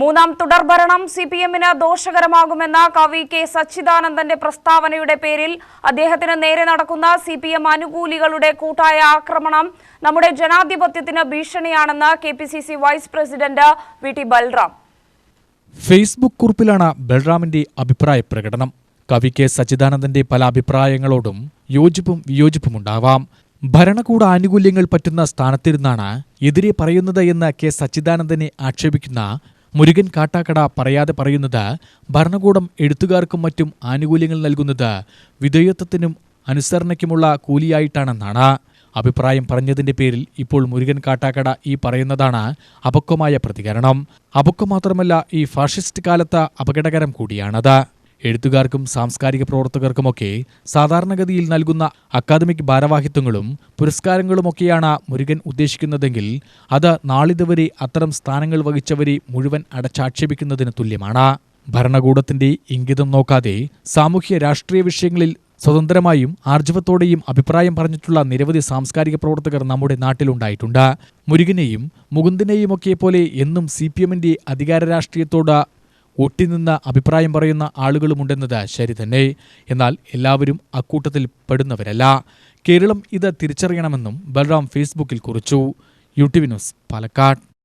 മൂന്നാം തുടർഭരണം C P എമ്മിന് ദോഷകരമാകുമെന്ന കവി കെ സച്ചിദാനന്ദന്റെ പ്രസ്താവനയുടെ പേരിൽ അദ്ദേഹത്തിന് നേരെ നടക്കുന്ന സി പി എം അനുകൂലികളുടെ കൂട്ടായ ആക്രമണം നമ്മുടെ ജനാധിപത്യത്തിന് ഭീഷണിയാണെന്ന് K P C C vice president V T Balram. Facebook കുറിപ്പിലാണ് ബൽറാമിന്റെ അഭിപ്രായ പ്രകടനം. കവി കെ സച്ചിദാനന്ദന്റെ പല അഭിപ്രായങ്ങളോടും യോജിപ്പും വിയോജിപ്പുമുണ്ടാവാം. ഭരണകൂട ആനുകൂല്യങ്ങൾ പറ്റുന്ന സ്ഥാനത്തിരുന്നാണ് എതിരെ പറയുന്നത് എന്ന് കെ സച്ചിദാനന്ദനെ ആക്ഷേപിക്കുന്ന മുരുകൻ കാട്ടാക്കട പറയാതെ പറയുന്നത് ഭരണകൂടം എഴുത്തുകാർക്കും മറ്റും ആനുകൂല്യങ്ങൾ നൽകുന്നത് വിധേയത്വത്തിനും അനുസരണയ്ക്കുമുള്ള കൂലിയായിട്ടാണെന്നാണ്. അഭിപ്രായം പറഞ്ഞതിന്റെ പേരിൽ ഇപ്പോൾ മുരുകൻ കാട്ടാക്കട ഈ പറയുന്നതാണ് അപക്വമായ പ്രതികരണം. അപക്വം മാത്രമല്ല ഈ ഫാഷിസ്റ്റ് കാലത്ത് അപകടകരം കൂടിയാണത്. എഴുത്തുകാർക്കും സാംസ്കാരിക പ്രവർത്തകർക്കുമൊക്കെ സാധാരണഗതിയിൽ നൽകുന്ന അക്കാദമിക് ഭാരവാഹിത്വങ്ങളും പുരസ്കാരങ്ങളുമൊക്കെയാണ് മുരുകൻ ഉദ്ദേശിക്കുന്നതെങ്കിൽ അത് നാളിതുവരെ അത്തരം സ്ഥാനങ്ങൾ വഹിച്ചവരെ മുഴുവൻ അടച്ചാക്ഷേപിക്കുന്നതിന് തുല്യമാണ്. ഭരണകൂടത്തിന്റെ ഇംഗിതം നോക്കാതെ സാമൂഹ്യ രാഷ്ട്രീയ വിഷയങ്ങളിൽ സ്വതന്ത്രമായും ആർജവത്തോടെയും അഭിപ്രായം പറഞ്ഞിട്ടുള്ള നിരവധി സാംസ്കാരിക പ്രവർത്തകർ നമ്മുടെ നാട്ടിലുണ്ടായിട്ടുണ്ട്. മുരുകനെയും മുകുന്ദനെയുമൊക്കെ പോലെ എന്നും സി പി എമ്മിന്റെ അധികാര രാഷ്ട്രീയത്തോട് ഒട്ടിനിന്ന് അഭിപ്രായം പറയുന്ന ആളുകളുമുണ്ടെന്നത് ശരി തന്നെ. എന്നാൽ എല്ലാവരും അക്കൂട്ടത്തിൽ പെടുന്നവരല്ല. കേരളം ഇത് തിരിച്ചറിയണമെന്നും ബൽറാം ഫേസ്ബുക്കിൽ കുറിച്ചു. U T V news Palakkad.